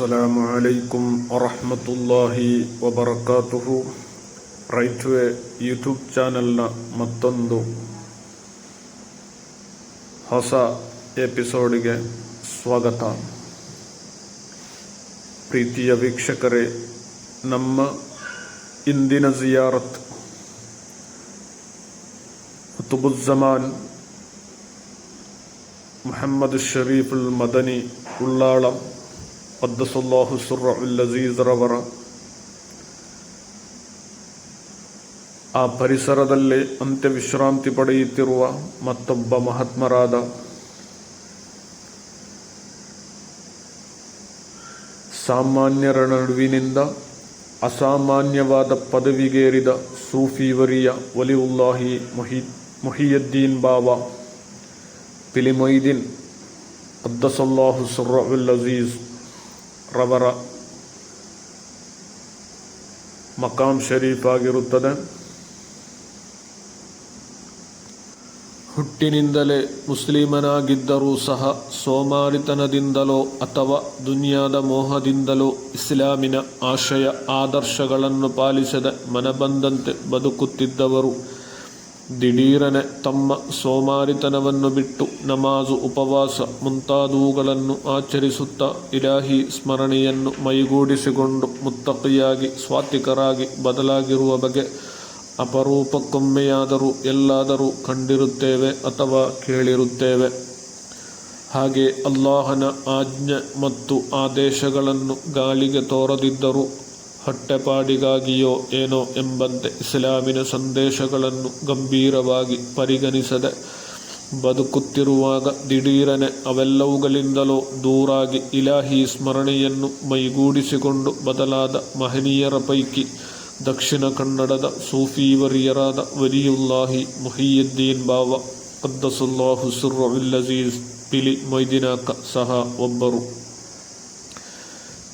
അസ്സലാം വലൈക്കും വറഹമത്തല്ലാഹി വബർക്കാത്തുഹು ರೈಟ್ ವೇ ಯೂಟ್ಯೂಬ್ ಚಾನೆಲ್ನ ಮತ್ತೊಂದು ಹೊಸ ಎಪಿಸೋಡಿಗೆ ಸ್ವಾಗತ. ಪ್ರೀತಿಯ ವೀಕ್ಷಕರೇ, ನಮ್ಮ ಇಂದಿನ ಜಿಯಾರತ್ ತುಬುಜ್ಜಮಾನ್ മുഹമ്മദ് ഷെറീഫുൽ ಮದನಿ ഉള്ളാളം ಪದ್ದಸುಲ್ಲಾಹು ಸುರ್ರವುಲ್ ಅಜೀಜ್ ಪರಿಸರದಲ್ಲಿ ಆ ವಿಶ್ರಾಂತಿ ಪಡೆಯುತ್ತಿರುವ ಮತ್ತೊಬ್ಬ ಮಹಾತ್ಮರಾದ ಸಾಮಾನ್ಯರ ನಡುವಿನಿಂದ ಅಸಾಮಾನ್ಯವಾದ ಪದವಿಗೇರಿದ ಸೂಫಿವರಿಯ ಒಲಿವುಲ್ಲಾಹಿ ಮೊಹಿ ಮುಹಿಯದ್ದೀನ್ ಬಾಬಾ ಪಿಲಿಮೊಯ್ದೀನ್ ಅದ್ದಸಲ್ಲಾಹು ಸುರ್ರವುಲ್ ಅಜೀಜ್ ರವರ ಮಕಾಮ್ ಶರೀಫ್ ಆಗಿರುತ್ತದೆ. ಹುಟ್ಟಿನಿಂದಲೇ ಮುಸ್ಲಿಮನಾಗಿದ್ದರೂ ಸಹ ಸೋಮಾರಿತನದಿಂದಲೋ ಅಥವಾ ದುನಿಯಾದ ಮೋಹದಿಂದಲೋ ಇಸ್ಲಾಮಿನ ಆಶಯ, ಆದರ್ಶಗಳನ್ನು ಪಾಲಿಸದ ಮನಬಂದಂತೆ ಬದುಕುತ್ತಿದ್ದವರು ದಿಢೀರನೆ ತಮ್ಮ ಸೋಮಾರಿತನವನ್ನು ಬಿಟ್ಟು ನಮಾಜು, ಉಪವಾಸ ಮುಂತಾದವುಗಳನ್ನು ಆಚರಿಸುತ್ತಾ ಇಲಾಹಿ ಸ್ಮರಣೆಯನ್ನು ಮೈಗೂಡಿಸಿಕೊಂಡು ಮುತ್ತಕಿಯಾಗಿ ಸ್ವಾತಿಕರಾಗಿ ಬದಲಾಗಿರುವ ಬಗೆ ಅಪರೂಪಕ್ಕೊಮ್ಮೆಯಾದರೂ ಎಲ್ಲಾದರೂ ಕಂಡಿರುತ್ತೇವೆ ಅಥವಾ ಕೇಳಿರುತ್ತೇವೆ. ಹಾಗೆ ಅಲ್ಲಾಹನ ಆಜ್ಞೆ ಮತ್ತು ಆದೇಶಗಳನ್ನು ಗಾಳಿಗೆ ತೋರದಿದ್ದರೂ ಹೊಟ್ಟೆಪಾಡಿಗಾಗಿಯೋ ಏನೋ ಎಂಬಂತೆ ಇಸ್ಲಾಮಿನ ಸಂದೇಶಗಳನ್ನು ಗಂಭೀರವಾಗಿ ಪರಿಗಣಿಸದೆ ಬದುಕುತ್ತಿರುವಾಗ ದಿಢೀರನೆ ಅವೆಲ್ಲವುಗಳಿಂದಲೋ ದೂರಾಗಿ ಇಲಾಹಿ ಸ್ಮರಣೆಯನ್ನು ಮೈಗೂಡಿಸಿಕೊಂಡು ಬದಲಾದ ಮಹನೀಯರ ಪೈಕಿ ದಕ್ಷಿಣ ಕನ್ನಡದ ಸೂಫೀವರಿಯರಾದ ವಲಿಯುಲ್ಲಾಹಿ ಮುಹಿಯುದ್ದೀನ್ ಬಾವ ಕದ್ದಸುಲ್ಲಾಹು ಸುರ್ರವಿಲ್ ಅಜೀಜ್ ಪಿಲಿ ಮೊಯ್ದಿನಾಕ ಸಹ ಒಬ್ಬರು.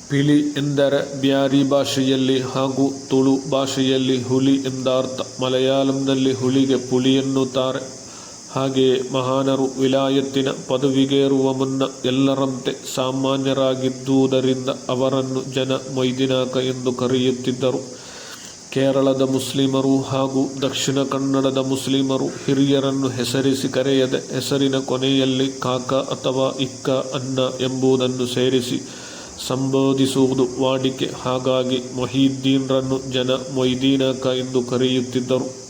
ಪಿಲಿ ಎಂದರೆ ಬ್ಯಾರಿ ಭಾಷೆಯಲ್ಲಿ ಹಾಗೂ ತುಳು ಭಾಷೆಯಲ್ಲಿ ಹುಲಿ ಎಂದರ್ಥ ಮಲಯಾಳಂನಲ್ಲಿ ಹುಲಿಗೆ ಪುಲಿ ಎನ್ನುತ್ತಾರೆ. ಹಾಗೆಯೇ ಮಹಾನರು ವಿಲಾಯತ್ತಿನ ಪದವಿಗೇರುವ ಮುನ್ನ ಎಲ್ಲರಂತೆ ಸಾಮಾನ್ಯರಾಗಿದ್ದುದರಿಂದ ಅವರನ್ನು ಜನ ಮೈದಿನಾಕ ಎಂದು ಕರೆಯುತ್ತಿದ್ದರು. ಕೇರಳದ ಮುಸ್ಲಿಮರು ಹಾಗೂ ದಕ್ಷಿಣ ಕನ್ನಡದ ಮುಸ್ಲಿಮರು ಹಿರಿಯರನ್ನು ಹೆಸರಿಸಿ ಕರೆಯದೆ ಹೆಸರಿನ ಕೊನೆಯಲ್ಲಿ ಕಾಕ ಅಥವಾ ಇಕ್ಕ ಅನ್ನ ಎಂಬುದನ್ನು ಸೇರಿಸಿ ಸಂಬೋಧಿಸುವುದು ವಾಡಿಕೆ. ಹಾಗಾಗಿ ಮೊಹೀದ್ದೀನ್ರನ್ನು ಜನ ಮೊಯ್ದೀನಕ ಎಂದು ಕರೆಯುತ್ತಿದ್ದರು.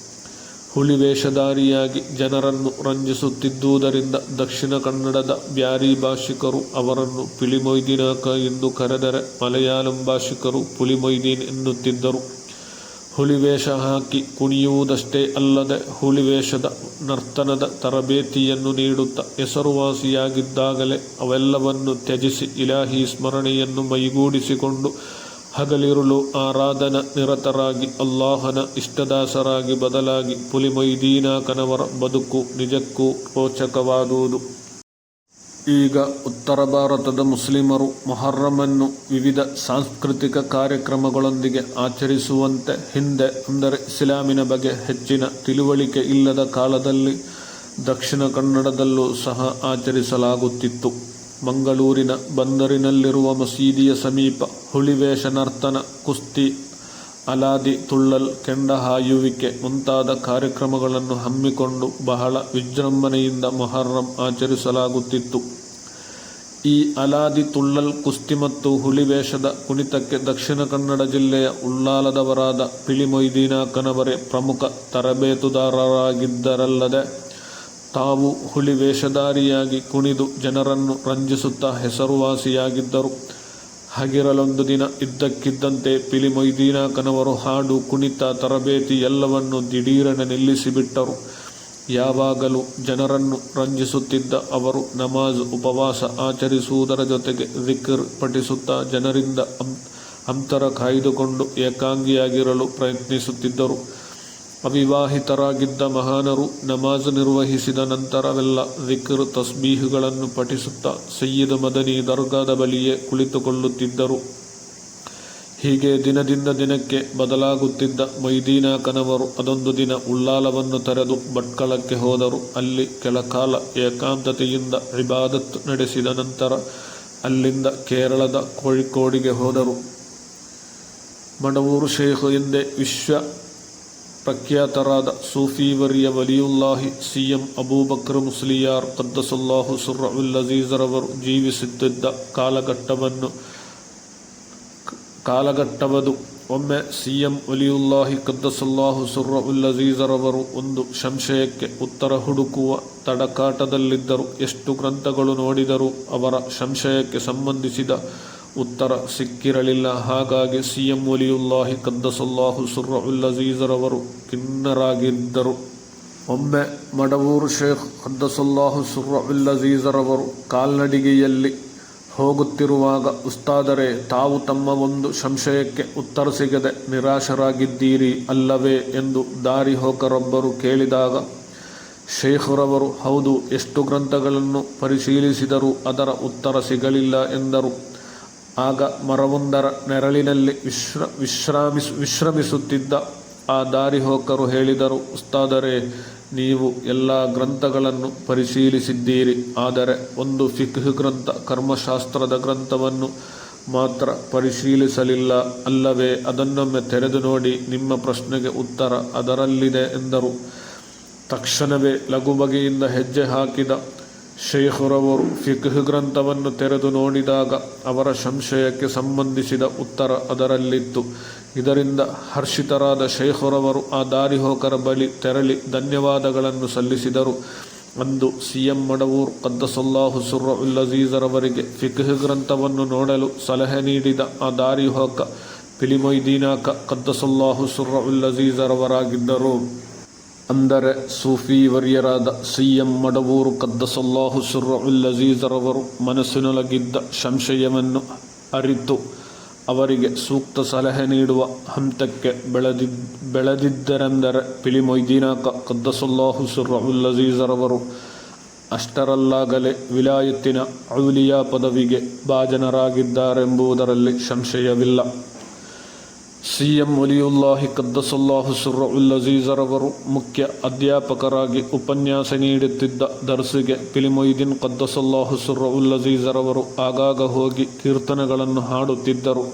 ಹುಲಿ ವೇಷಧಾರಿಯಾಗಿ ಜನರನ್ನು ರಂಜಿಸುತ್ತಿದ್ದುದರಿಂದ ದಕ್ಷಿಣ ಕನ್ನಡದ ಬ್ಯಾರಿ ಭಾಷಿಕರು ಅವರನ್ನು ಪಿಲಿಮೊಯ್ದಿನಾಕ ಎಂದು ಕರೆದರೆ ಮಲಯಾಳಂ ಭಾಷಿಕರು ಪುಲಿಮೊಯ್ದೀನ್ ಎನ್ನುತ್ತಿದ್ದರು. ಹುಲಿವೇಷ ಹಾಕಿ ಕುಣಿಯುವುದಷ್ಟೇ ಅಲ್ಲದೆ ಹುಲಿವೇಷದ ನರ್ತನದ ತರಬೇತಿಯನ್ನು ನೀಡುತ್ತ ಹೆಸರುವಾಸಿಯಾಗಿದ್ದಾಗಲೇ ಅವೆಲ್ಲವನ್ನು ತ್ಯಜಿಸಿ ಇಲಾಹಿ ಸ್ಮರಣೆಯನ್ನು ಮೈಗೂಡಿಸಿಕೊಂಡು ಹಗಲಿರುಳು ಆರಾಧನ ನಿರತರಾಗಿ ಅಲ್ಲಾಹನ ಇಷ್ಟದಾಸರಾಗಿ ಬದಲಾಗಿ ಪುಲಿಮೊಯ್ದೀನಾಕನವರ ಬದುಕು ನಿಜಕ್ಕೂ ರೋಚಕವಾದುದು. ಈಗ ಉತ್ತರ ಭಾರತದ ಮುಸ್ಲಿಮರು ಮೊಹರ್ರಮನ್ನು ವಿವಿಧ ಸಾಂಸ್ಕೃತಿಕ ಕಾರ್ಯಕ್ರಮಗಳೊಂದಿಗೆ ಆಚರಿಸುವಂತೆ ಹಿಂದೆ, ಅಂದರೆ ಇಸ್ಲಾಮಿನ ಬಗ್ಗೆ ಹೆಚ್ಚಿನ ತಿಳುವಳಿಕೆ ಇಲ್ಲದ ಕಾಲದಲ್ಲಿ ದಕ್ಷಿಣ ಕನ್ನಡದಲ್ಲೂ ಸಹ ಆಚರಿಸಲಾಗುತ್ತಿತ್ತು. ಮಂಗಳೂರಿನ ಬಂದರಿನಲ್ಲಿರುವ ಮಸೀದಿಯ ಸಮೀಪ ಹುಲಿವೇಷ ನರ್ತನ ಕುಸ್ತಿ, ಅಲಾದಿ, ತುಳ್ಳಲ್, ಕೆಂಡ ಹಾಯುವಿಕೆ ಮುಂತಾದ ಕಾರ್ಯಕ್ರಮಗಳನ್ನು ಹಮ್ಮಿಕೊಂಡು ಬಹಳ ವಿಜೃಂಭಣೆಯಿಂದ ಮೊಹರ್ರಂ ಆಚರಿಸಲಾಗುತ್ತಿತ್ತು. ಈ ಅಲಾದಿ ತುಳ್ಳಲ್ ಕುಸ್ತಿ ಮತ್ತು ಹುಲಿವೇಷದ ಕುಣಿತಕ್ಕೆ ದಕ್ಷಿಣ ಕನ್ನಡ ಜಿಲ್ಲೆಯ ಉಳ್ಳಾಲದವರಾದ ಪಿಳಿಮೊಯ್ದೀನಾಕನವರೇ ಪ್ರಮುಖ ತರಬೇತುದಾರರಾಗಿದ್ದರಲ್ಲದೆ, ತಾವು ಹುಲಿ ವೇಷಧಾರಿಯಾಗಿ ಕುಣಿದು ಜನರನ್ನು ರಂಜಿಸುತ್ತಾ ಹೆಸರುವಾಸಿಯಾಗಿದ್ದರು. ಹಗಿರಲೊಂದು ದಿನ ಇದ್ದಕ್ಕಿದ್ದಂತೆ ಪಿಳಿಮೊಯ್ದೀನ ಕನವರು ಹಾಡು, ಕುಣಿತ, ತರಬೇತಿ ಎಲ್ಲವನ್ನು ದಿಢೀರನೆ ನಿಲ್ಲಿಸಿಬಿಟ್ಟರು. ಯಾವಾಗಲೂ ಜನರನ್ನು ರಂಜಿಸುತ್ತಿದ್ದ ಅವರು ನಮಾಜ್, ಉಪವಾಸ ಆಚರಿಸುವುದರ ಜೊತೆಗೆ ವಿಕ್ರ್ ಪಠಿಸುತ್ತಾ ಜನರಿಂದ ಅಂತರ ಕಾಯ್ದುಕೊಂಡು ಏಕಾಂಗಿಯಾಗಿರಲು ಪ್ರಯತ್ನಿಸುತ್ತಿದ್ದರು. ಅವಿವಾಹಿತರಾಗಿದ್ದ ಮಹಾನರು ನಮಾಜ್ ನಿರ್ವಹಿಸಿದ ನಂತರವೆಲ್ಲ ವಿಕ್ರ್ ತಸ್ಬೀಹುಗಳನ್ನು ಪಠಿಸುತ್ತಾ ಸಯ್ಯದ್ ಮದನಿ ದರ್ಗಾದ ಬಳಿಯೇ ಕುಳಿತುಕೊಳ್ಳುತ್ತಿದ್ದರು. ಹೀಗೆ ದಿನದಿಂದ ದಿನಕ್ಕೆ ಬದಲಾಗುತ್ತಿದ್ದ ಮೈದೀನಾಕನವರು ಅದೊಂದು ದಿನ ಉಳ್ಳಾಲವನ್ನು ತೆರೆದು ಭಟ್ಕಳಕ್ಕೆ ಹೋದರು. ಅಲ್ಲಿ ಕೆಲ ಕಾಲ ಏಕಾಂತತೆಯಿಂದ ಇಬಾದತ್ ನಡೆಸಿದ ನಂತರ ಅಲ್ಲಿಂದ ಕೇರಳದ ಕೋಳಿಕೋಡಿಗೆ ಹೋದರು. ಮಡವೂರು ಶೇಖ್ ಎಂದೇ ವಿಶ್ವ ಪ್ರಖ್ಯಾತರಾದ ಸೂಫಿವರಿಯ ವಲಿಯುಲ್ಲಾಹಿ ಸಿ ಎಂ ಅಬೂಬಕ್ರ ಮುಸ್ಲಿಯಾರ್ ಕದ್ದಸುಲ್ಲಾಹು ಸುರ್ರವುಲ್ ಅಜೀಜರವರು ಜೀವಿಸುತ್ತಿದ್ದ ಕಾಲಘಟ್ಟವನ್ನು ಕಾಲಘಟ್ಟವದು. ಒಮ್ಮೆ ಸಿ ಎಂ ವಲಿಯುಲ್ಲಾಹಿ ಕದ್ದಸಲ್ಲಾಹು ಸುರ್ರ ಉಲ್ಲಜೀಜರವರು ಒಂದು ಸಂಶಯಕ್ಕೆ ಉತ್ತರ ಹುಡುಕುವ ತಡಕಾಟದಲ್ಲಿದ್ದರು. ಎಷ್ಟು ಗ್ರಂಥಗಳು ನೋಡಿದರೂ ಅವರ ಸಂಶಯಕ್ಕೆ ಸಂಬಂಧಿಸಿದ ಉತ್ತರ ಸಿಕ್ಕಿರಲಿಲ್ಲ. ಹಾಗಾಗಿ ಸಿ ಎಂ ವಲಿಯುಲ್ಲಾಹಿ ಕದ್ದಸಲ್ಲಾಹು ಸುರ್ರ ಉಲ್ಲಜೀಜರವರು ಖಿನ್ನರಾಗಿದ್ದರು. ಒಮ್ಮೆ ಮಡವೂರು ಶೇಖ್ ಕದ್ದಸಲ್ಲಾಹು ಸುರ್ರ ಉಲ್ಲಜೀಜರವರು ಕಾಲ್ನಡಿಗೆಯಲ್ಲಿ ಹೋಗುತ್ತಿರುವಾಗ, ಉಸ್ತಾದರೆ, ತಾವು ತಮ್ಮ ಒಂದು ಸಂಶಯಕ್ಕೆ ಉತ್ತರ ಸಿಗದೆ ನಿರಾಶರಾಗಿದ್ದೀರಿ ಅಲ್ಲವೇ ಎಂದು ದಾರಿ ಹೋಕರೊಬ್ಬರು ಕೇಳಿದಾಗ, ಶೇಖರವರು, ಹೌದು, ಎಷ್ಟು ಗ್ರಂಥಗಳನ್ನು ಪರಿಶೀಲಿಸಿದರೂ ಅದರ ಉತ್ತರ ಸಿಗಲಿಲ್ಲ ಎಂದರು. ಆಗ ಮರವೊಂದರ ನೆರಳಿನಲ್ಲಿ ವಿಶ್ರ, ವಿಶ್ರಾಮಿಸ್, ವಿಶ್ರಮಿಸುತ್ತಿದ್ದ ಆ ದಾರಿಹೋಕರು ಹೇಳಿದರು, ಉಸ್ತಾದರೆ, ನೀವು ಎಲ್ಲ ಗ್ರಂಥಗಳನ್ನು ಪರಿಶೀಲಿಸಿದ್ದೀರಿ. ಆದರೆ ಒಂದು ಫಿಕ್ಹ್ ಗ್ರಂಥ, ಕರ್ಮಶಾಸ್ತ್ರದ ಗ್ರಂಥವನ್ನು ಮಾತ್ರ ಪರಿಶೀಲಿಸಲಿಲ್ಲ. ಅಲ್ಲವೇ, ಅದನ್ನೊಮ್ಮೆ ತೆರೆದು ನೋಡಿ ನಿಮ್ಮ ಪ್ರಶ್ನೆಗೆ ಉತ್ತರ ಅದರಲ್ಲಿದೆ ಎಂದರು. ತಕ್ಷಣವೇ ಲಘು ಬಗೆಯಿಂದ ಹೆಜ್ಜೆ ಹಾಕಿದ ಶೇಖರವರು ಫಿಕ್ಹ್ ಗ್ರಂಥವನ್ನು ತೆರೆದು ನೋಡಿದಾಗ ಅವರ ಸಂಶಯಕ್ಕೆ ಸಂಬಂಧಿಸಿದ ಉತ್ತರ ಅದರಲ್ಲಿತ್ತು. ಇದರಿಂದ ಹರ್ಷಿತರಾದ ಶೇಖರವರು ಆ ದಾರಿಹೋಕರ ಬಳಿ ತೆರಳಿ ಧನ್ಯವಾದಗಳನ್ನು ಸಲ್ಲಿಸಿದರು. ಅಂದು ಸಿ ಎಂ ಮಡವೂರ್ ಕದ್ದಸಲ್ಲಾಹು ಸುರ್ರವುಲ್ ಅಜೀಜರವರಿಗೆ ಫಿಕ್ಹ್ ಗ್ರಂಥವನ್ನು ನೋಡಲು ಸಲಹೆ ನೀಡಿದ ಆ ದಾರಿಹೋಕ ಪಿಲಿಮೊಯ್ದೀನಾಕ ಕದ್ದಸಲ್ಲಾಹು ಸುರ್ರವುಲ್ ಅಜೀಜರವರಾಗಿದ್ದರು. ಅಂದರೆ ಸೂಫಿ ವರ್ಯರಾದ ಸಿ ಎಂ ಮಡವೂರು ಕದ್ದಸಲ್ಲಾಹು ಸುರ್ರವುಲ್ ಅಜೀಜರವರು ಮನಸ್ಸಿನೊಳಗಿದ್ದ ಸಂಶಯವನ್ನು ಅರಿತು ಅವರಿಗೆ ಸೂಕ್ತ ಸಲಹೆ ನೀಡುವ ಹಂತಕ್ಕೆ ಬೆಳೆದಿದ್ ಬೆಳೆದಿದ್ದರೆಂದರೆ ಪಿಲಿಮೊಯ್ದೀನಾಕ ಕದ್ದಸಲ್ಲಾಹು ಸುರ್ರವುಲ್ ಅಜೀಜರವರು ಅಷ್ಟರಲ್ಲಾಗಲೇ ವಿಲಾಯತ್ತಿನ ಔಲಿಯಾ ಪದವಿಗೆ ಭಾಜನರಾಗಿದ್ದಾರೆಂಬುದರಲ್ಲಿ ಸಂಶಯವಿಲ್ಲ ಸಿ ಎಂ ಒಲಿಯುಲ್ಲಾಹಿ ಕದ್ದಸಲ್ಲಾಹು ಸುರ್ರವುಲ್ ಅಜೀಜರವರು ಮುಖ್ಯ ಅಧ್ಯಾಪಕರಾಗಿ ಉಪನ್ಯಾಸ ನೀಡುತ್ತಿದ್ದ ದರ್ಸಿಗೆ ಪಿಲಿಮೊಯ್ದೀನ್ ಕದ್ದಸಲ್ಲಾಹು ಸುರ್ರವುಲ್ ಅಜೀಜರವರು ಆಗಾಗ ಹೋಗಿ ಕೀರ್ತನೆಗಳನ್ನು ಹಾಡುತ್ತಿದ್ದರು.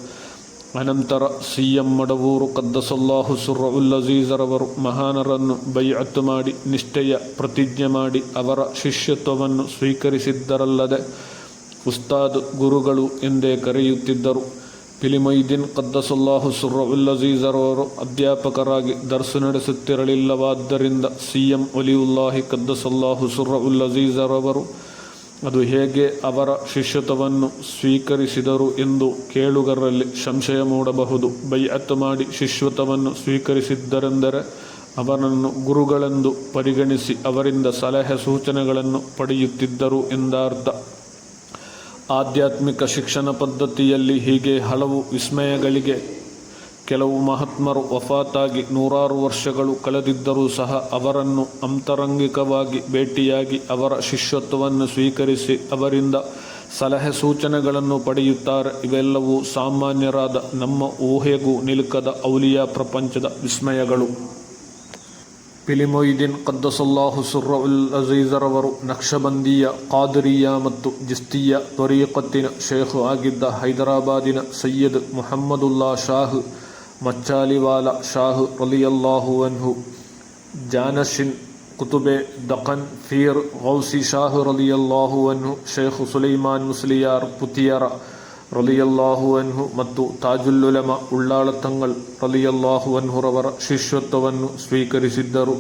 ಅನಂತರ ಸಿ ಎಂ ಮಡವೂರು ಕದ್ದಸಲ್ಲಾಹು ಸುರ್ರವುಲ್ ಅಜೀಜರವರು ಮಹಾನರನ್ನು ಬೈಅತ್ತು ಮಾಡಿ ನಿಷ್ಠೆಯ ಪ್ರತಿಜ್ಞೆ ಮಾಡಿ ಅವರ ಶಿಷ್ಯತ್ವವನ್ನು ಸ್ವೀಕರಿಸಿದ್ದರಲ್ಲದೆ, ಉಸ್ತಾದ್ ಗುರುಗಳು ಎಂದೇ ಕರೆಯುತ್ತಿದ್ದರು. ಪಿಲಿಮೊಯ್ದೀನ್ ಕದ್ದಸಲ್ಲಾಹು ಸುರ್ರವುಲ್ಲಜೀಜರವರು ಅಧ್ಯಾಪಕರಾಗಿ ದರ್ಸು ನಡೆಸುತ್ತಿರಲಿಲ್ಲವಾದ್ದರಿಂದ ಸಿ ಎಂ ಒಲಿಯುಲ್ಲಾಹಿ ಕದ್ದಸಲ್ಲಾಹು ಸುರ್ರವುಲ್ಲಜೀಜರವರು ಅದು ಹೇಗೆ ಅವರ ಶಿಷ್ಯತ್ವವನ್ನು ಸ್ವೀಕರಿಸಿದರು ಎಂದು ಕೇಳುಗರಲ್ಲಿ ಸಂಶಯ ಮೂಡಬಹುದು. ಬೈಅತ್ ಮಾಡಿ ಶಿಷ್ಯತ್ವವನ್ನು ಸ್ವೀಕರಿಸಿದ್ದರೆಂದರೆ ಅವರನ್ನು ಗುರುಗಳೆಂದು ಪರಿಗಣಿಸಿ ಅವರಿಂದ ಸಲಹೆ ಸೂಚನೆಗಳನ್ನು ಪಡೆಯುತ್ತಿದ್ದರು ಎಂದರ್ಥ. ಆಧ್ಯಾತ್ಮಿಕ ಶಿಕ್ಷಣ ಪದ್ಧತಿಯಲ್ಲಿ ಹೀಗೆ ಹಲವು ವಿಸ್ಮಯಗಳಿಗೆ ಕೆಲವು ಮಹಾತ್ಮರು ವಫಾತಾಗಿ ನೂರಾರು ವರ್ಷಗಳು ಕಳೆದಿದ್ದರೂ ಸಹ ಅವರನ್ನು ಅಂತರಂಗಿಕವಾಗಿ ಭೇಟಿಯಾಗಿ ಅವರ ಶಿಷ್ಯತ್ವವನ್ನು ಸ್ವೀಕರಿಸಿ ಅವರಿಂದ ಸಲಹೆ ಸೂಚನೆಗಳನ್ನು ಪಡೆಯುತ್ತಾರೆ. ಇವೆಲ್ಲವೂ ಸಾಮಾನ್ಯರಾದ ನಮ್ಮ ಊಹೆಗೂ ನಿಲುಕದ ಔಲಿಯಾ ಪ್ರಪಂಚದ ವಿಸ್ಮಯಗಳು. പിലിമൊയ്തീൻ ഖദ്ദസല്ലാഹു സുറഉൽ അസീസറവറു നക്ഷബന്ദിയ ഖാദറിയ മത്തു ജിസ്തിയ ത്വരീഖത്തിന് ഷെയ്ഖ് ആഗിദ്ദ ഹൈദരാബാദിന് സയ്യദ് മുഹമ്മദുല്ല ഷാഹ് മച്ചാലിവാല ഷാഹ് റലിയല്ലാഹു അൻഹു ജാനഷിൻ കുത്തുബെ ദഖൻ ഫീർ ഗൗസി ഷാഹ് റലിയല്ലാഹു അൻഹു ഷെയ്ഖ് സുലൈമാൻ മുസ്ലിയാർ പുത്തിയറ ಅನ್ಹು ಮತ್ತು ತಾಜುಲ್ಲುಲಮ ಉಳ್ಳಾಳತಂಗಳ್ ರಲಿಯಲ್ಲಾಹು ಅನ್ಹುರವರ ಶಿಷ್ಯತ್ವವನ್ನು ಸ್ವೀಕರಿಸಿದ್ದರು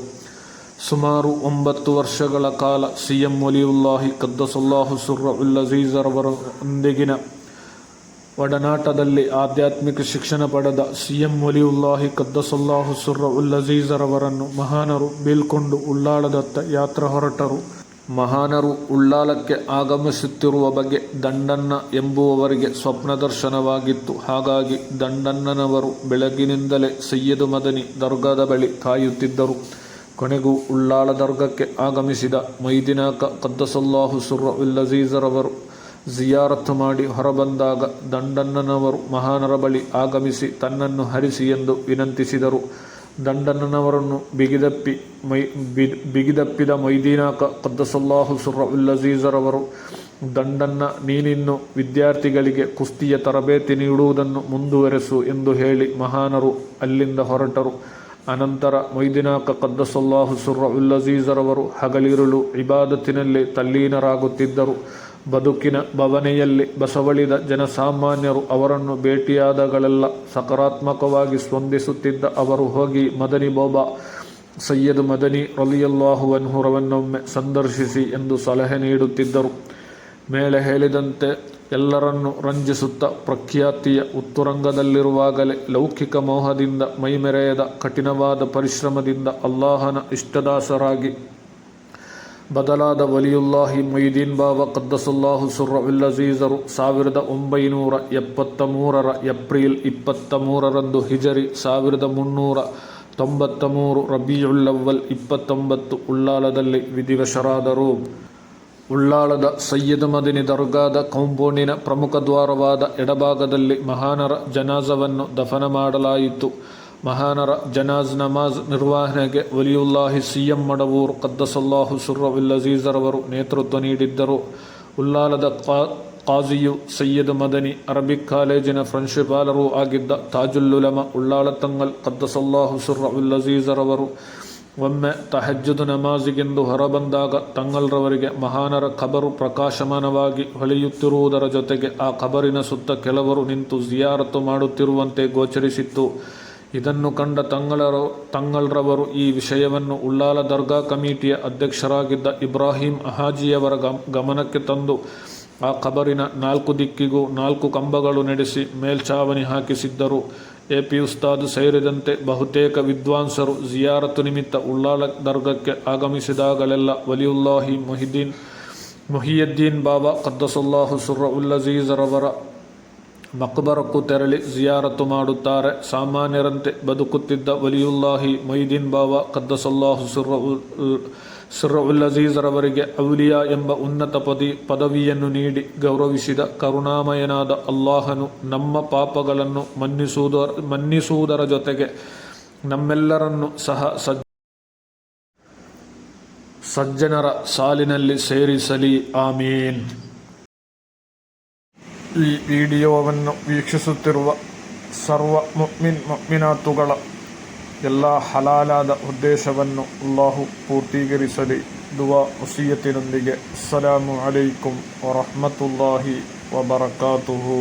ಸುಮಾರು ಒಂಬತ್ತು ವರ್ಷಗಳ ಕಾಲ ಸಿ ಎಂ ಒಲಿಯುಲ್ಲಾಹಿ ಕದ್ದಸಲ್ಲಾಹು ಸುರ್ರ ಉಲ್ಲಜೀಜರವರೊಂದಿಗಿನ ಒಡನಾಟದಲ್ಲಿ ಆಧ್ಯಾತ್ಮಿಕ ಶಿಕ್ಷಣ ಪಡೆದ ಸಿ ಎಂ ಒಲಿಯುಲ್ಲಾಹಿ ಕದ್ದಸಲ್ಲಾಹು ಸುರ್ರ ಉಲ್ಲಜೀಜರವರನ್ನು ಮಹಾನರು ಬೀಳ್ಕೊಂಡು ಉಳ್ಳಾಳದತ್ತ ಯಾತ್ರೆ ಹೊರಟರು ಮಹಾನರು ಉಳ್ಳಾಲಕ್ಕೆ ಆಗಮಿಸುತ್ತಿರುವ ಬಗ್ಗೆ ದಂಡನ್ನ ಎಂಬುವವರಿಗೆ ಸ್ವಪ್ನದರ್ಶನವಾಗಿತ್ತು. ಹಾಗಾಗಿ ದಂಡಣ್ಣನವರು ಬೆಳಗಿನಿಂದಲೇ ಸಯ್ಯದು ಮದನಿ ದರ್ಗಾದ ಬಳಿ ಕಾಯುತ್ತಿದ್ದರು. ಕೊನೆಗೂ ಉಳ್ಳಾಲ ದರ್ಗಕ್ಕೆ ಆಗಮಿಸಿದ ಮೈದಿನಾಕ ಕದ್ದಸಲ್ಲಾಹು ಸುರ್ರವಿಲ್ಲಜೀಜರವರು ಜಿಯಾರತ್ ಮಾಡಿ ಹೊರಬಂದಾಗ ದಂಡಣ್ಣನವರು ಮಹಾನರ ಬಳಿ ಆಗಮಿಸಿ ತನ್ನನ್ನು ಹರಿಸಿ ಎಂದು ವಿನಂತಿಸಿದರು. ಬಿಗಿದಪ್ಪಿ ಮೈ ಬಿಗಿದಪ್ಪಿದ ಮೈದೀನಾಕ ಕದ್ದಸಲ್ಲಾಹು ಸುರ್ರವುಲ್ ಅವರು ದಂಡನ್ನ ನೀನಿನ್ನು ವಿದ್ಯಾರ್ಥಿಗಳಿಗೆ ಕುಸ್ತಿಯ ತರಬೇತಿ ನೀಡುವುದನ್ನು ಮುಂದುವರೆಸು ಎಂದು ಹೇಳಿ ಮಹಾನರು ಅಲ್ಲಿಂದ ಹೊರಟರು. ಅನಂತರ ಮೈದಿನಾಕ ಕದ್ದಸಲ್ಲಾಹು ಸುರ್ರ ಉಲ್ಲಜೀಜರವರು ಹಗಲಿರುಳು ಇಬಾದತಿನಲ್ಲಿ ತಲ್ಲೀನರಾಗುತ್ತಿದ್ದರು. ಬದುಕಿನ ಭವನೆಯಲ್ಲಿ ಬಸವಳಿದ ಜನಸಾಮಾನ್ಯರು ಅವರನ್ನು ಭೇಟಿಯಾದಗಳೆಲ್ಲ ಸಕಾರಾತ್ಮಕವಾಗಿ ಸ್ಪಂದಿಸುತ್ತಿದ್ದ ಅವರು ಹೋಗಿ ಮದನಿ ಬೋಬಾ, ಸೈಯದ್ ಮದನಿ ರಲಿಯಲ್ಲಾಹುವನ್ಹುರವನ್ನೊಮ್ಮೆ ಸಂದರ್ಶಿಸಿ ಎಂದು ಸಲಹೆ ನೀಡುತ್ತಿದ್ದರು. ಮೇಲೆ ಹೇಳಿದಂತೆ, ಎಲ್ಲರನ್ನು ರಂಜಿಸುತ್ತಾ ಪ್ರಖ್ಯಾತಿಯ ಉತ್ತುರಂಗದಲ್ಲಿರುವಾಗಲೇ ಲೌಕಿಕ ಮೋಹದಿಂದ ಮೈಮೆರೆಯದ ಕಠಿಣವಾದ ಪರಿಶ್ರಮದಿಂದ ಅಲ್ಲಾಹನ ಇಷ್ಟದಾಸರಾಗಿ ಬದಲಾದ ವಲಿಯುಲ್ಲಾಹಿ ಮೊಯ್ದೀನ್ ಬಾಬಾ ಕದ್ದಸುಲ್ಲಾಹು ಸುರ್ರವಿಲ್ಲಜೀಜರು ಸಾವಿರದ ಒಂಬೈನೂರ ಎಪ್ಪತ್ತ ಮೂರರ ಏಪ್ರಿಲ್ ಇಪ್ಪತ್ತ ಮೂರರಂದು ಹಿಜರಿ ಸಾವಿರದ ಮುನ್ನೂರ ತೊಂಬತ್ತ ಮೂರು ರಬಿಯುಲ್ಲವ್ವಲ್ ಇಪ್ಪತ್ತೊಂಬತ್ತು ಉಳ್ಳಾಲದಲ್ಲಿ ವಿಧಿವಶರಾದರು ಉಳ್ಳಾಳದ ಸಯ್ಯದ್ ಮದಿನಿ ದರ್ಗಾದ ಕಾಂಪೌಂಡಿನ ಪ್ರಮುಖ ದ್ವಾರವಾದ ಎಡಭಾಗದಲ್ಲಿ ಮಹಾನರ ಜನಾಜವನ್ನು ದಫನ ಮಾಡಲಾಯಿತು ಮಹಾನರ ಜನಾಜ್ ನಮಾಜ್ ನಿರ್ವಹಣೆಗೆ ವಲಿಯುಲ್ಲಾಹಿ ಸಿಎಂ ಮಡವೂರು ಕದ್ದಸಲ್ಲಾಹು ಸುರ್ರವಿಲ್ಲಜೀಜರವರು ನೇತೃತ್ವ ನೀಡಿದ್ದರು. ಉಲ್ಲಾಲದ ಕಾಜಿಯು ಸಯ್ಯದ್ ಮದನಿ ಅರಬಿಕ್ ಕಾಲೇಜಿನ ಪ್ರಿನ್ಸಿಪಾಲರೂ ಆಗಿದ್ದ ತಾಜುಲ್ಲುಲಮ ಉಳ್ಳಾಳ ತಂಗಲ್ ಕದ್ದಸಲ್ಲಾಹು ಸುರ್ರವಿಲ್ಲಜೀಜರವರು ಒಮ್ಮೆ ತಹಜ್ಜುದ್ ನಮಾಜಿಗೆಂದು ಹೊರಬಂದಾಗ ತಂಗಲ್ರವರಿಗೆ ಮಹಾನರ ಖಬರು ಪ್ರಕಾಶಮಾನವಾಗಿ ಹೊಳೆಯುತ್ತಿರುವುದರ ಜೊತೆಗೆ ಆ ಖಬರಿನ ಸುತ್ತ ಕೆಲವರು ನಿಂತು ಜಿಯಾರತು ಮಾಡುತ್ತಿರುವಂತೆ ಗೋಚರಿಸಿತ್ತು. ಇದನ್ನು ಕಂಡ ತಂಗಳರು ತಂಗಳ್ರವರು ಈ ವಿಷಯವನ್ನು ಉಳ್ಳಾಲ ದರ್ಗಾ ಕಮಿಟಿಯ ಅಧ್ಯಕ್ಷರಾಗಿದ್ದ ಇಬ್ರಾಹಿಂ ಅಹಾಜಿಯವರ ಗಮನಕ್ಕೆ ತಂದು ಆ ಖಬರಿನ ನಾಲ್ಕು ದಿಕ್ಕಿಗೂ ನಾಲ್ಕು ಕಂಬಗಳು ನಡೆಸಿ ಮೇಲ್ಛಾವಣಿ ಹಾಕಿಸಿದ್ದರು. ಎ ಪಿ ಉಸ್ತಾದ್ ಸೇರಿದಂತೆ ಬಹುತೇಕ ವಿದ್ವಾಂಸರು ಜಿಯಾರತು ನಿಮಿತ್ತ ಉಳ್ಳಾಲ ದರ್ಗಕ್ಕೆ ಆಗಮಿಸಿದಾಗಲೆಲ್ಲ ವಲಿಯುಲ್ಲಾಹಿ ಮೊಹಿದ್ದೀನ್ ಮೊಹಿಯದ್ದೀನ್ ಬಾಬಾ ಕದ್ದಸುಲ್ಲಾಹು ಸುರ್ರ ಉಲ್ಲಜೀಜರವರ ಮಕ್ಬರಕ್ಕೂ ತೆರಳಿ ಜಿಯಾರತು ಮಾಡುತ್ತಾರೆ. ಸಾಮಾನ್ಯರಂತೆ ಬದುಕುತ್ತಿದ್ದ ವಲಿಯುಲ್ಲಾಹಿ ಮೊಯ್ದೀನ್ ಬಾವ ಕದ್ದಸಲ್ಲಾಹು ಸುರ್ರ ಸುರ್ರ ಉಲ್ಲಜೀಜರವರಿಗೆ ಅವಲಿಯಾ ಎಂಬ ಉನ್ನತ ಪದಿ, ಪದವಿಯನ್ನು ನೀಡಿ ಗೌರವಿಸಿದ ಕರುಣಾಮಯನಾದ ಅಲ್ಲಾಹನು ನಮ್ಮ ಪಾಪಗಳನ್ನು ಮನ್ನಿಸುವುದರ ಮನ್ನಿಸುವುದರ ಜೊತೆಗೆ ನಮ್ಮೆಲ್ಲರನ್ನು ಸಹ ಸಜ್ಜ ಸಜ್ಜನರ ಸಾಲಿನಲ್ಲಿ ಸೇರಿಸಲಿ. ಆಮೀನ್. ಈ ವಿಡಿಯೋವನ್ನು ವೀಕ್ಷಿಸುತ್ತಿರುವ ಸರ್ವ ಮುಕ್ಮಿನ್ ಮುಕ್ಮಿನಾತುಗಳ ಎಲ್ಲ ಹಲಾಲಾದ ಉದ್ದೇಶವನ್ನು ಅಲ್ಲಾಹು ಪೂರ್ತೀಕರಿಸಲಿ ದುವಾ ವಸಿಯತಿನೊಂದಿಗೆ ಅಸ್ಸಲಾಮು ಅಲೈಕುಂ ವರಹಮತುಲ್ಲಾಹಿ ವಬರಕಾತುಹು